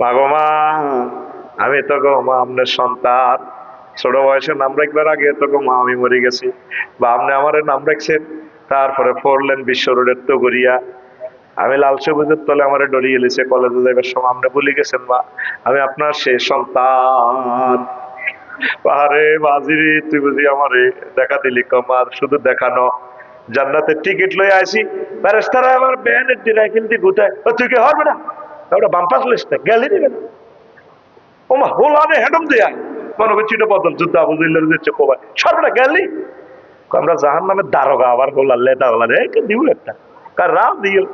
মা গো মা, আমি তো গো, মা আপনার সন্তান। ছোট বয়সে নাম রাখবার আগে তো গো, মা আমি মরে গেছি। বা আপনি আমার নাম রাখছেন, তারপরে পড়লেন বিশ্ব রোডের তো গড়িয়া আমি লাল সবুজের তলে আমার ডরিয়ে এলেছে কলেজে যাইবার সময় আপনি বলে গেছেন, মা। আমি আপনার সে সন্তান। আরে বাজিরে তুই বুঝি আমারে দেখা দিলি কমার শুধু দেখানো জান্নাতের টিকিট লই আইছি। ফেরেস্তারা আমার ব্যানের ডিরাইফিল দিয়ে গুতায় তুই কি হবে না ওটা বাম্পাস লিস্ট, গেলি দিবে না। ওমা হোলানে হেডম দেয়া মনে করছি এটা বদল যুদ্ধ আবু জুল্লার দিচ্ছে কোবাই সর্বটা গেলি। আমরা জাহান নামে দারোগা, আবার হোলার লেটা হোলার এই দিব একটা? কার রাম দিও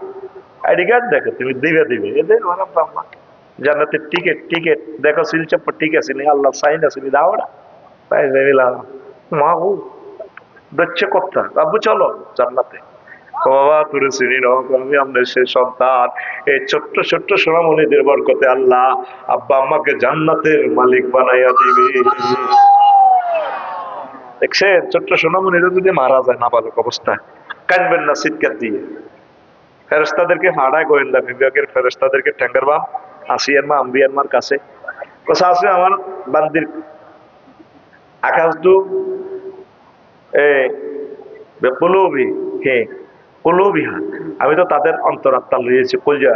আইডি কার্ড দেখো, তুমি দিবে দিবে। এদের মানে বাম্মা জান্নাতের টিকিট টিকিট। দেখো শিলচপ্পর ঠিক আছে নি আল্লাহ সাইন আছে নি দাও না তাই দিলাম মা ও দেখছে কথা আব্বু চলো জান্নাতে। ও বরকতে আল্লাহ আব্বা আম্মাকে জান্নাতের মালিক বানাইয়া দিবে। দেখছেন? ছোট্ট সোনামণিরা যদি মারা যায় না বালক অবস্থায়, কানবেন না চিৎকার দিয়ে। ফেরেস্তাদেরকে হাড়ায় গোয়েন্দা বিভাগের ফেরেস্তাদেরকে ট্যাঙ্গার বাম, আসিয়ার মা, আম্বিয়ার মার কাছে। কথা আছে আমার বান্দির? আকাশ দু, এ পলবি হে পলবি হা আমি তো তাদের অন্তরাত্মা লইয়েছি কলজা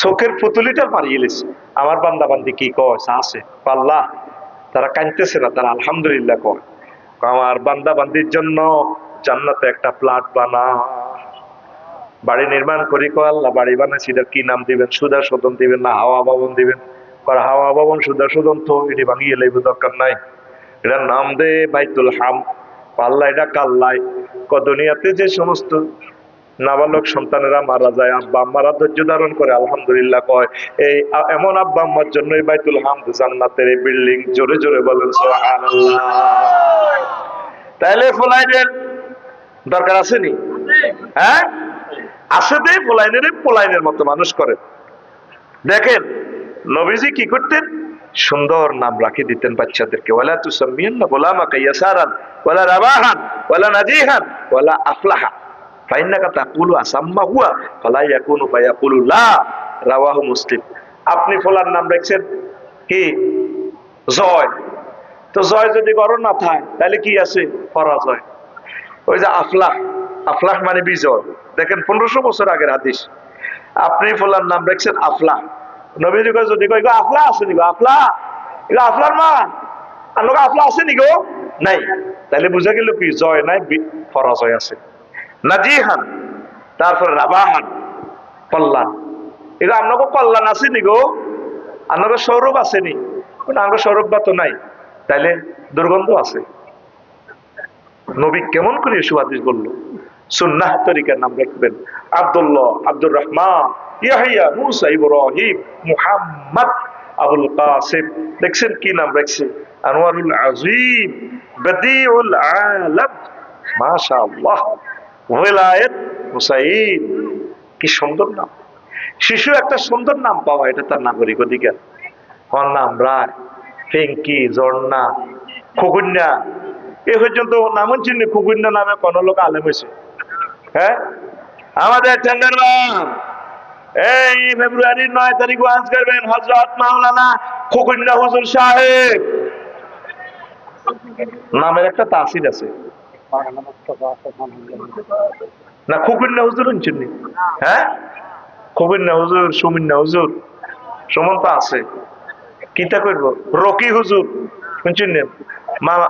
চোখের পুতুলিটা মারিয়ে লিছি আমার বান্দা বান্দি কি কয় আছে, পাল্লা। তারা কাঁদতেছে না, তারা আলহামদুলিল্লাহ কয়। আমার বান্দা বান্দির জন্য জান্নাতে একটা প্লাট বানা। বাড়ি নির্মাণ করি কো আল্লাহ, বাড়ি বানাইছি কি নাম দিবেন? সুদা শোধন দিবেন না, হাওয়া ভবন দিবেন? কর হাওয়া ভবন সুদা শোধন তো, এটি ভাঙিয়ে লাইব, দরকার নাই। এটার নাম দে বাইতুল হাম। পাল্লা এটা কাল্লাই ক দুনিয়াতে যে সমস্ত নাবালক সন্তানেরা মারা যায়, আব্বা আম্মারা ধৈর্য ধারণ করে, আলহামদুলিল্লাহ কয়, এই এমন আব্বা আম্মার জন্য এই বাইতুল হামদ জান্নাতের এই বিল্ডিং জোরে জোরে বলেন, সুবহানাল্লাহ। তাহলে ফলাইনের দরকার আছে নি? হ্যাঁ? আসে দে পোলাইনের পোলাইনের মতো মানুষ করে। দেখেন, নবীজি কি করতেন? সুন্দর নাম রাখি দিতেন বাচ্চাদেরকে। ওয়ালা তুসাম্মিয়ান না বলা গোলামা কাইয়াসারান ওয়ালা রাবাহান, ওয়ালা নাজিহান, ওয়ালা আফলাহা। ফাইন্নাকা তাকুলু আসাম্মা হুয়া, ফালা ইয়াকুনু ফায়াকুলু লা। রাওয়াহু মুসলিম। আপনি ফলার নাম রাখছেন কি? জয়। তো জয় যদি গরম না থাকে তাহলে কি আছে? পরাজয়। ওই যে আফলাহ আফলাহ মানে বিজয়। দেখেন, পনেরোশো বছর আগের হাদিস। আপনি ফলার নাম রাখছেন আফলাহ। নবীজি কয়, যদি কয় "ইগো আফলা আছে নিগো, আফলা? এগুলো আফলার মা? আর লোক আফলা আছে নিগো? নাই। তাহলে বুঝা গেল কি, জয় নাই পরাজয় আছে। নাজিহান, তারপর রাবাহান কল্যাণ এগুলো আপনাকে কল্যাণ আছে নিগো আপনাকে সৌরভ আসেনি কোন আমাকে সৌরভ বা তো নাই। তাইলে দুর্গন্ধ আছে। নবী কেমন করে সুহাদিস বলল, সুন্নাহ তরিকার নাম রাখবেন। আব্দুল্লাহ, আব্দুর রহমান ইয়াহিয়া, মুসা, ইব্রাহিম, মুহাম্মদ, আবুল কাসিম। দেখছেন কি নাম রাখছে? আনোয়ারুল আজিম, বদিউল আলম। মাশাআল্লাহ। ওয়ালায়াত হুসাইন। কি সুন্দর নাম। শিশু একটা সুন্দর নাম পাওয়া, এটা তার নাগরিক অধিকার। ওর নাম রায়। ফেঙ্কি ঝর্ণা, খগুন্যা। এ পর্যন্ত নাম চিনি, খগুন্যা নামে কোন লোক আলেম হয়েছে। হ্যাঁ? আমাদের টেন্ডার এই ফেব্রুয়ারির নয় তারিখ ওয়াজ করবেন হজরত মাওলানা খগুন্যা হুজুর সাহেব। নামের একটা তাসির আছে। না খগুন্যা হুজুর চিনি হ্যাঁ? খগুন্যা হুজুর, সুমিন্না হুজুর সুমন তো আছে। কিতা করব রকি হুজুর, শুনছেন?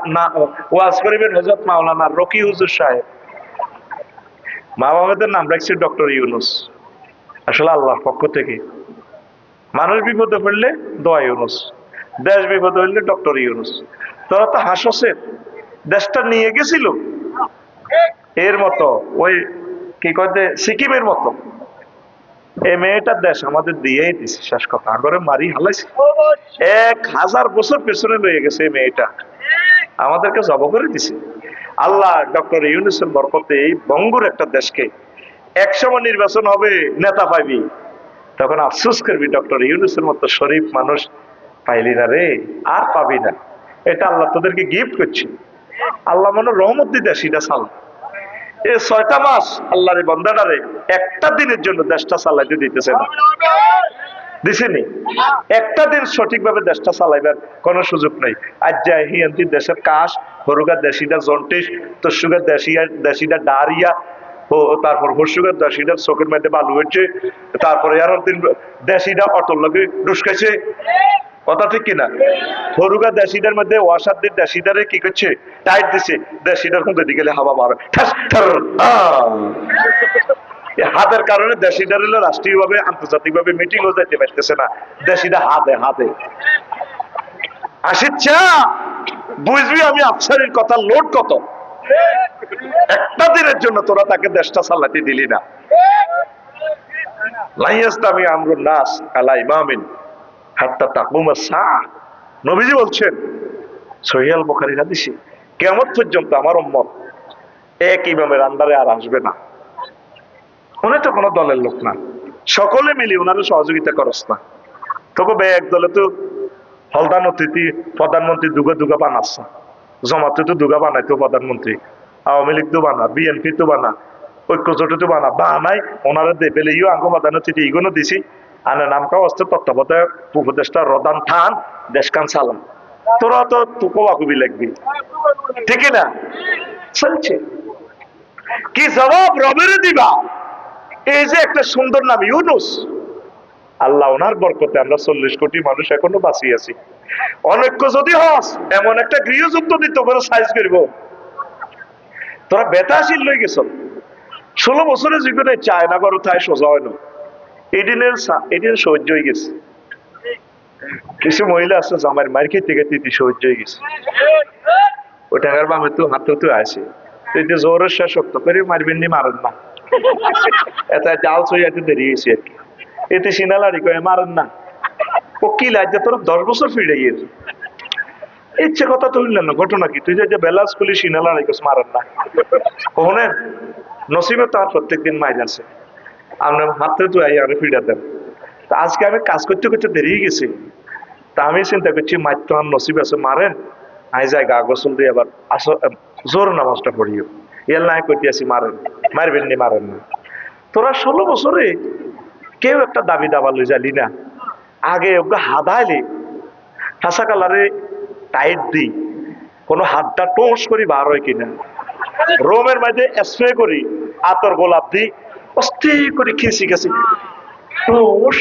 না? ওয়াজ করিবেন হজরত মাওলানা রকি হুজুর সাহেব। মা বাবাদের নাম রাখছে ডক্টর ইউনুস। আসলে আল্লাহর পক্ষ থেকে। মানুষ বিপদে পড়লে দোয়া ইউনুস, দেশ বিপদে হইলে ডক্টর ইউনুস। তোরা তো হাসছেন, দেশটা নিয়ে গেছিল। এর মতো, ওই কি যে, সিকিমের মতো। এই মেয়েটার দেশ আমাদের দিয়েই দিছে, শেষ কথা। আগরে মারি হালাইছে। এক হাজার বছর পেছনে লয়ে গেছে এই মেয়েটা। আমাদেরকে জব করে দিছে। আল্লাহ ডক্টর ইউনুসের বরকতে এই বঙ্গুর একটা দেশকে একসময় নির্বাচন হবে, নেতা পাইবি। তখন আফসোস করবি, ডক্টর ইউনুসের মতো শরীফ মানুষ পাইলি না রে, আর পাবি না। এটা আল্লাহ তোদেরকে গিফট করছি। আল্লাহ মনে রহমত দিতে সেটা সাল। এই ছয়টা মাস আল্লাহর বন্দাটারে একটা দিনের জন্য দেশটা চালাইতে দিতেছে না। দিছেনি একটা দিন সঠিকভাবে দেশটা চালাইবার কোনো সুযোগ নাই। আজ হিয়ান্তি দেশের কাশ, হরুগা দেশিটা জন্টিস তসুগা দেশিয়া, দেশিটা ডারিয়া তারপর হর্ষুগার দেশিটার চোখের মধ্যে বালু হচ্ছে তারপরে আর দিন দেশিটা অটল লগে ডুসকাইছে কথা ঠিক কিনা? হরুগা দেশিটার মধ্যে ওয়াসার দিন দেশিটারে কি করছে? টাইট দিছে। দেশিটার মধ্যে দিকে হাওয়া মারে ঠাস। এই হাতের কারণে দেশিটা হলো রাষ্ট্রীয় ভাবে আন্তর্জাতিক ভাবে মিটিং ও যাইতে পারতেছে না। দেশিটা হাতে হাতে। আসিচ্ছা, বুঝবি আমি আফসারির কথা লোড কত? একটা দিনের জন্য তোরা তাকে দেশটা চালাতে দিলি না। আমার আর আসবে না। তো কোনো দলের লোক না। সকলে মিলে ওনারা সহযোগিতা করস না। তোকে এক দলে তো হলদান অতিথি, প্রধানমন্ত্রী দুগা দুগা বানাচ্ছে জমাতে তো দুগা বানাইতো প্রধানমন্ত্রী আওয়ামী লীগ তো বানা বিএনপি তো বানা ঐক্য জোটে তো বানা বানাই ওনারা দে পেলে, ইও আঙ্গ প্রধান অতিথি ইগুলো দিছি। আনে নামকা অস্তে তত্ত্বাবধায়ক উপদেষ্টা রদান থান, দেশকান সালাম তোরা তো তুকো বাকুবি লাগবি। ঠিক না? চলছে। কি জবাব রবের দিবা? এই যে একটা সুন্দর নাম ইউনুস আল্লাহ ওনার বরকতে আমরা চল্লিশ কোটি মানুষ এখনও বাঁচিয়ে আছি। অনৈক্য যদি হস, এমন একটা গৃহযুদ্ধ দিতে করে সাইজ করব। তোরা বেতাশীল লই গেছ। ষোলো বছরের জীবনে চায় না করো তাই সোজা হয় না। এদিনের এদিন সহ্য হয়ে গেছে। কিছু মহিলা আছে জামাই মার খেতে খেতে সহ্য হয়ে গেছে। ও টাকার বামে তো হাতে তো আছে জোরের শেষ শক্ত করে মারবেন নি না। এটা জাল সইয়াতে দেরি হয়েছে আর কি। এতে সিনালারি কয়ে মারেন না। ও কি লাগে তোর দশ বছর ফিরে গিয়ে ইচ্ছে কথা তো হইলেন না, ঘটনা কি? তুই যে বেলাস খুলি সিনালারি কোস মারেন না। কোহনের নসিবে তো আর প্রত্যেকদিন মাইর আছে। আপনার হাতে তো আই আমি ফিরে দেন। তা আজকে আমি কাজ করতে করতে দেরি গেছি। তা আমি চিন্তা করছি, মাইর তো আমার নসিব আছে, মারেন। আই যাই গা গোসল দিয়ে আবার আসো জোর নামাজটা পড়িও। ইয়াল নাই করতে আসি মারেন। মারবেন নি, মারেন না। তোরা ষোলো বছরে কেউ একটা দাবি দাবা লই যালি না। আগে ওকে হাদাইলে হাসা কালারে টাইট দি কোনো হাতটা টোস করি বার হয় কিনা। রোমের মাঝে স্প্রে করি, আতর গোলাপ দি অস্থির করে খিসি গেছি। টোস।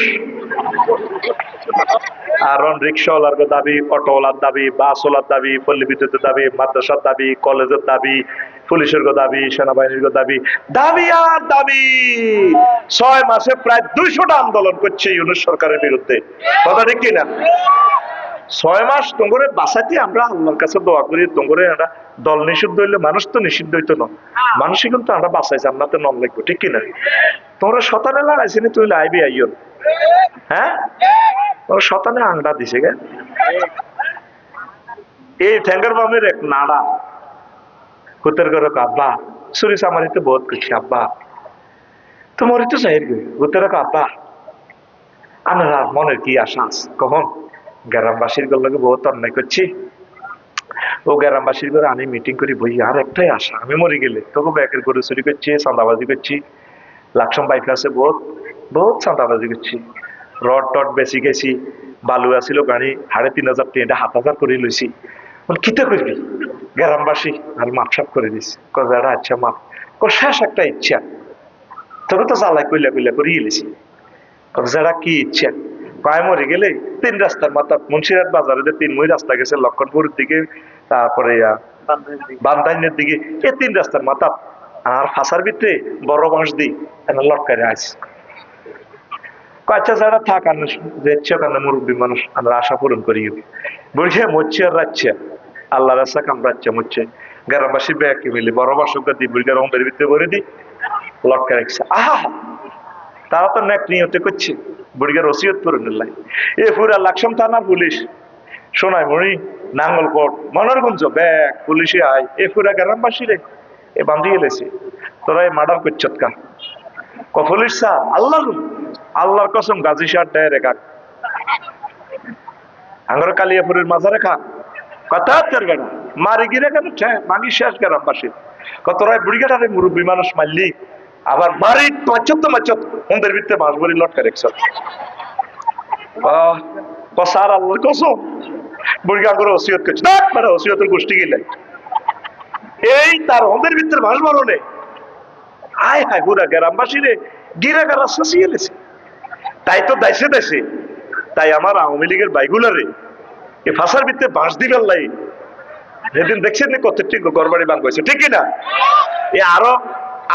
আর রিক্সাওয়ালার দাবি, অটোওয়ালার দাবি, বাসওয়ালার দাবি, পল্লী বিদ্যুতের দাবি, মাদ্রাসার দাবি, কলেজের দাবি, পুলিশের দাবি, সেনাবাহিনীর দাবি দাবি আর দাবি। ছয় মাসে প্রায় দুইশোটা আন্দোলন করছে ইউনুস সরকারের বিরুদ্ধে। কথা ঠিক কিনা? ছয় মাস তোমরে বাঁচাতে আমরা আল্লাহর কাছে দোয়া করি তোমরে আমরা দল নিষিদ্ধ হইলে মানুষ তো নিষিদ্ধ হইতো না। মানুষই কিন্তু আমরা বাঁচাইছি আমরা তো নন লাগবো ঠিক কিনা? তোমরা শতানে লাগাইছি না তুই লাইবি আইয়ন হ্যাঁ? শতানে আংটা দিছে গে এই ঠ্যাঙ্গার বামের এক নাড়া। হুতের ঘর আব্বা সুরি সামারিতে বোধ করছি, আব্বা। তোমার তো চাই গে হুতের আব্বা, আনার মনের কি আশা কখন গ্রামবাসীর গল্লকে বহুত অন্যায় করছি। ও গ্রামবাসীর ঘরে আমি মিটিং করি, বই, আর একটাই আশা, আমি মরে গেলে। তোকে ব্যাকের করে চুরি করছি, চাঁদাবাজি করছি। লাকসাম বাইক আছে বহুত বহুত চাঁদাবাজি করছি। রড টড বেশি গেছি, বালু আসিল গাড়ি, সাড়ে তিন হাজার তিনটা সাত হাজার করে লইছি বল কিতে করবি গ্রামবাসী আর মাপ সাপ করে দিছি। কজাটা আচ্ছা মাপ শেষ একটা ইচ্ছা। তোকে তো জ্বালাই কইলা কইলা করে গেলেছি যারা কি ইচ্ছা? প্রায় মরে গেলে তিন রাস্তার মাথা মুন্সিরাট বাজারে যে তিন মই রাস্তা গেছে লক্ষণপুরের দিকে, তারপরে বান্দাইনের দিকে। এ তিন রাস্তার মাথা আর ফাঁসার ভিতরে বড় বাঁশ দি লটকারে আছে আচ্ছা যারা থাক দেখছে কেন, মুরব্বী মানুষ? আমরা আশা পূরণ করি। বলছে, মরছে আর রাখছে। আল্লাহ রাস্তা কামড়াচ্ছে মরছে। গ্রামবাসী ব্যাগে মিলে, বড় বাসক দি বুড়িগার রঙের ভিতরে ভরে দি লটকা রাখছে। আহা তারা তো ন্যাক নিয়তে করছে বুড়িগার ওসিয়ত করে নিলাই এ পুরা লাকসাম থানা পুলিশ। শোনায় মরি নাঙ্গলকোট, মনোরগঞ্জ ব্যাগ পুলিশে আয়। এ ফুরা গ্রামবাসী রে, এ বান্ধি গেলেছে তোরা এই মার্ডার করছত কা ক পুলিশ আল্লাহ আল্লাহর কসম, গাজী শাহ দেয় রে কাক আঙ্গর কালিয়াপুরের মাঝারে খা। কথা তোর বেড়া মারি গিরে কেন? মাগি শেষ গ্রামবাসী কত রায় মানুষ মারলি। আবার মারি মাচত তো মাচত ওদের ভিতরে বাঁশ বলি লটকা রেখছ। কসার আল্লাহ কসম? ওসিয়ত করছে। মানে ওসিয়তের গোষ্ঠী গেলে এই তার ওদের ভিতরে বাঁশ মারনে আয় হায় গুড়া গ্রামবাসী রে, গিরা গারা শাসিয়ে গেছে তাই তো দাইছে দাইছে তাই আমার আওয়ামী লীগের বাইগুলারে এই ফাঁসার ভিত্তে বাঁশ দিবেন লাই সেদিন দেখছেন নি কত ঠিক গড়বাড়ি বাং হয়েছে ঠিক না এ আরও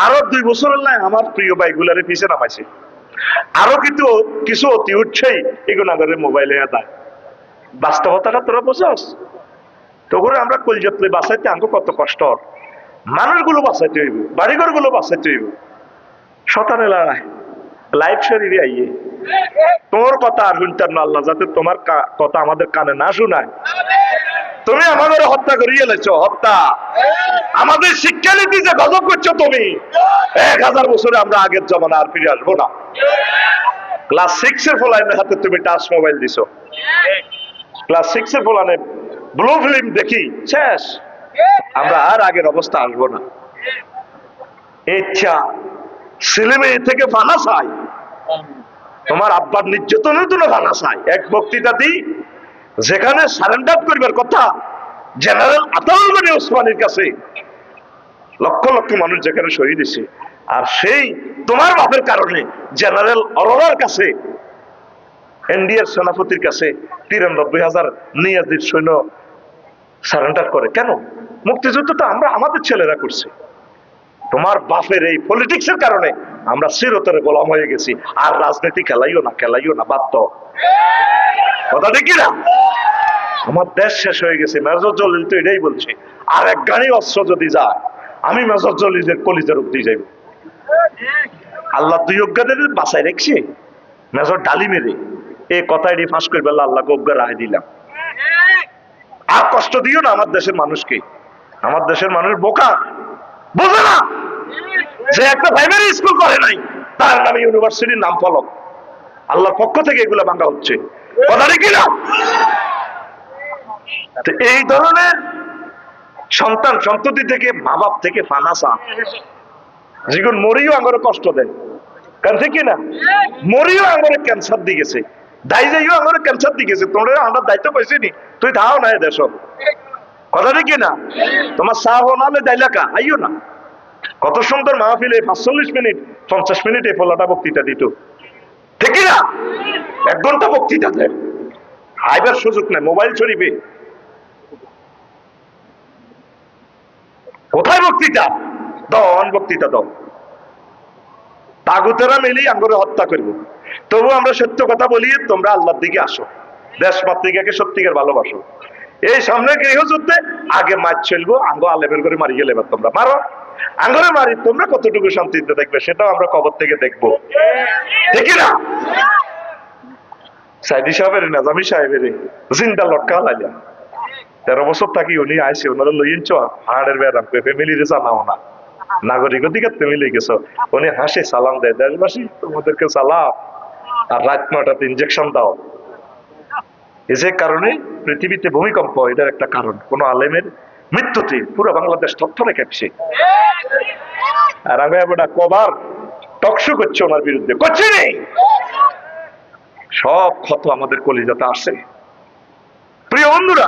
আরও দুই বছর লাই আমার প্রিয় বাইগুলারে পিছে নামাইছে। আরও কিন্তু কিছু অতি উঠছেই এগুলো আগরে মোবাইলে দেয়। বাস্তবতাটা তোরা বোঝাস? তো করে আমরা কলজাতলে বাঁচাইতে আঙ্গ কত কষ্ট। মানুষগুলো বাঁচাইতে হইব বাড়িঘরগুলো বাঁচাইতে হইব। শতানে লড়াই লাইফ শরীরে আইয়ে। তোর কথা আর শুনতাম না আল্লাহ, যাতে তোমার কথা আমাদের কানে না শোনায়। তুমি আমাদের হত্যা করিয়ে এলেছো হত্যা। আমাদের শিক্ষানীতি যে গজব করছ তুমি, এক হাজার বছরে আমরা আগের জমানা আর ফিরে আসব না। ক্লাস সিক্স এর ফলাইনের হাতে তুমি টাচ মোবাইল দিছো। ক্লাস সিক্স এর ফলানে ব্লু ফিল্ম দেখি, শেষ। আমরা আর আগের অবস্থা আসব না। ইচ্ছা ছেলে মেয়ে থেকে ফানা চাই। তোমার আব্বার নির্যাতনের জন্য ফানা চাই। এক বক্তৃতা দিই, যেখানে সারেন্ডার করবার কথা জেনারেল আতাউল গনি ওসমানের কাছে লক্ষ লক্ষ মানুষ যেখানে শহীদ হয়েছে আর সেই তোমার বাপের কারণে জেনারেল অরোরার কাছে, এনডিএর সেনাপতির কাছে তিরানব্বই হাজার নিয়াজির সৈন্য সারেন্ডার করে। কেন? মুক্তিযুদ্ধটা আমরা, আমাদের ছেলেরা করছি। তোমার বাপের এই পলিটিক্স এর কারণে আমরা চিরতরে গোলাম হয়ে গেছি। আর রাজনীতি খেলাইও না খেলাইও না, বাধ্য। কথা ঠিক না আমার দেশ শেষ হয়ে গেছে, মেজর জলিল তো এটাই বলছে, আর এক গাড়ি অস্ত্র যদি যায়, আমি মেজর জলিলের কলিজার অব্দি যাইব। আল্লাহ দুই অজ্ঞাদের বাসায় রেখছে। মেজর ডালি মেরে এই কথাটি ফাঁস করে বেলা আল্লাহকে অজ্ঞা রায় দিলাম। আর কষ্ট দিও না আমার দেশের মানুষকে। আমার দেশের মানুষ বোকা বোঝে না? যে একটা প্রাইমারি স্কুল করে নাই, তার নামে ইউনিভার্সিটির নাম ফলক। আল্লাহর পক্ষ থেকে এগুলো ভাঙা হচ্ছে। কথা কি না এই ধরনের সন্তান সন্ততি থেকে মা বাপ থেকে ফানাসা, যেগুন মরিও আঙ্গরে কষ্ট দেয়। কারণ ঠিক না মরিও আঙ্গরে ক্যান্সার দিয়ে গেছে। দাই যাইও আঙ্গরে ক্যান্সার দিয়ে তোমরা আমরা দায়িত্ব পাইছি নি। তুই থাও না এ দেশ কথা ঠিক না? তোমার সাহ নালে দাইলাকা আইও না। কত সুন্দর মাহফিলে পাঁচচল্লিশ মিনিট, পঞ্চাশ মিনিট এই ফলাটা বক্তৃতা দিত। ঠিক না? এক ঘণ্টা বক্তৃতা দেয়। আইবার সুযোগ নেই, মোবাইল শরীফে কোথায় বক্তৃতা? দন বক্তৃতা দাও। তাগুতেরা মিলি আঙ্গরে হত্যা করব। তবু আমরা সত্য কথা বলি তোমরা আল্লাহর দিকে আসো। দেশ মাতৃকাকে সত্যিকার ভালোবাসো। এই সামনে গৃহযুদ্ধে আগে মাছ চলবো আঙ্গ আলেবের করে মারি গেলে তোমরা। মারো। আঙ্গরে মারি, তোমরা কতটুকু শান্তিতে দেখবে সেটাও আমরা কবর থেকে দেখব। ঠিক না? সাহেবের, নাজামি সাহেবের, জিন্দা লটকা লাইলা তেরো বছর থাকি উনি আইসে ওনারা লইয়েন চ হাড়ের বেড়াম ফ্যামিলিরে জানাও না। নাগরিক অধিকার তুমি লিখেছ উনি হাসি, সালাম দেয়, দেশবাসী, তোমাদেরকে সালাম। আর রাত নটাতে ইঞ্জেকশন দাও। যে কারণে পৃথিবীতে ভূমিকম্প, এটার একটা কারণ। কোন আলেমের মৃত্যুতে পুরো বাংলাদেশ থরথরে কাঁপছে আর আমি এবার কবার টকশো করছে ওনার বিরুদ্ধে। করছে সব ক্ষত আমাদের কলিজাতে আসে প্রিয় বন্ধুরা,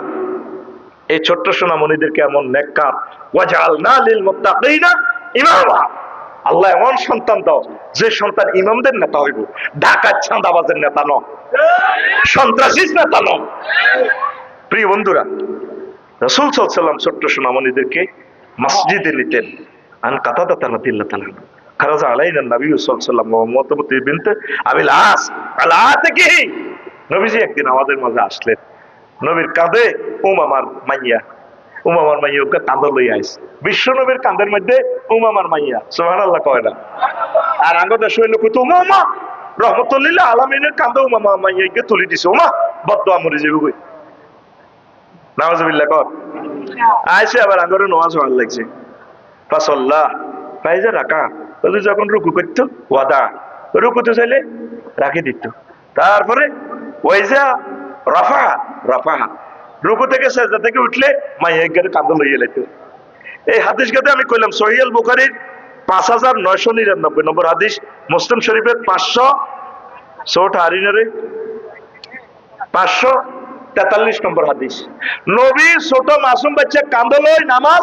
এই ছোট্ট সোনামণিদেরকে এমন নেককার ওয়াজাল না লিল মুত্তাকিনা ইমামা। আল্লাহ এমন সন্তান দাও, যে সন্তান ইমামদের নেতা হইব, ঢাকার ছাঁদাবাজের নেতা ন সন্ত্রাসী নেতা ন প্রিয় বন্ধুরা, রসুল সাল্লাম ছোট্ট সোনামণিদেরকে মসজিদে নিতেন, আন কাতাদা তালাতিল্লাহ তালা খারাজা আলাইনা নবী সাল্লাম মোহাম্মদ বিনতে আবিল আস আলা থেকে নবীজি একদিন আমাদের মাঝে আসলেন, নবীর কাঁধে উমামার মাইয়া উমামার মাইয়া ওকে কাঁধ লই আইস বিশ্ব নবীর কাঁধের মধ্যে উমামার মাইয়া সোহান আল্লাহ কয় না। আর আঙ্গ দেশ হইল কইতো, উমামা! রহমতুল্লিল্লাহ আলামিনের কাঁধে উমামা মাইয়া গিয়ে তুলি দিছে। উমা বদ্ধ আমরে যাবে কই? নামাজবিল্লাহ কর। আইসে আবার আঙ্গরে নোয়াজ হওয়ার লাগছে। ফাসল্লাহ পাইজা রাখা বলে যখন রুকু করতো, ওয়াদা। রুকুতে চাইলে রাখি দিত। তারপরে ওইজা রফা রফা রুকু থেকে সেজদা থেকে উঠলে মাইয়া একগারে কান্দন লইয়ে লাইতে। এই হাদিস গাতে আমি কইলাম সহিয়াল বুখারির পাঁচ হাজার নয়শো নিরানব্বই নম্বর হাদিস, মুসলিম শরীফের পাঁচশো চৌঠা হারিনারে পাঁচশো তেতাল্লিশ নম্বর হাদিস। নবী ছোট মাসুম বাচ্চা কান্দলই নামাজ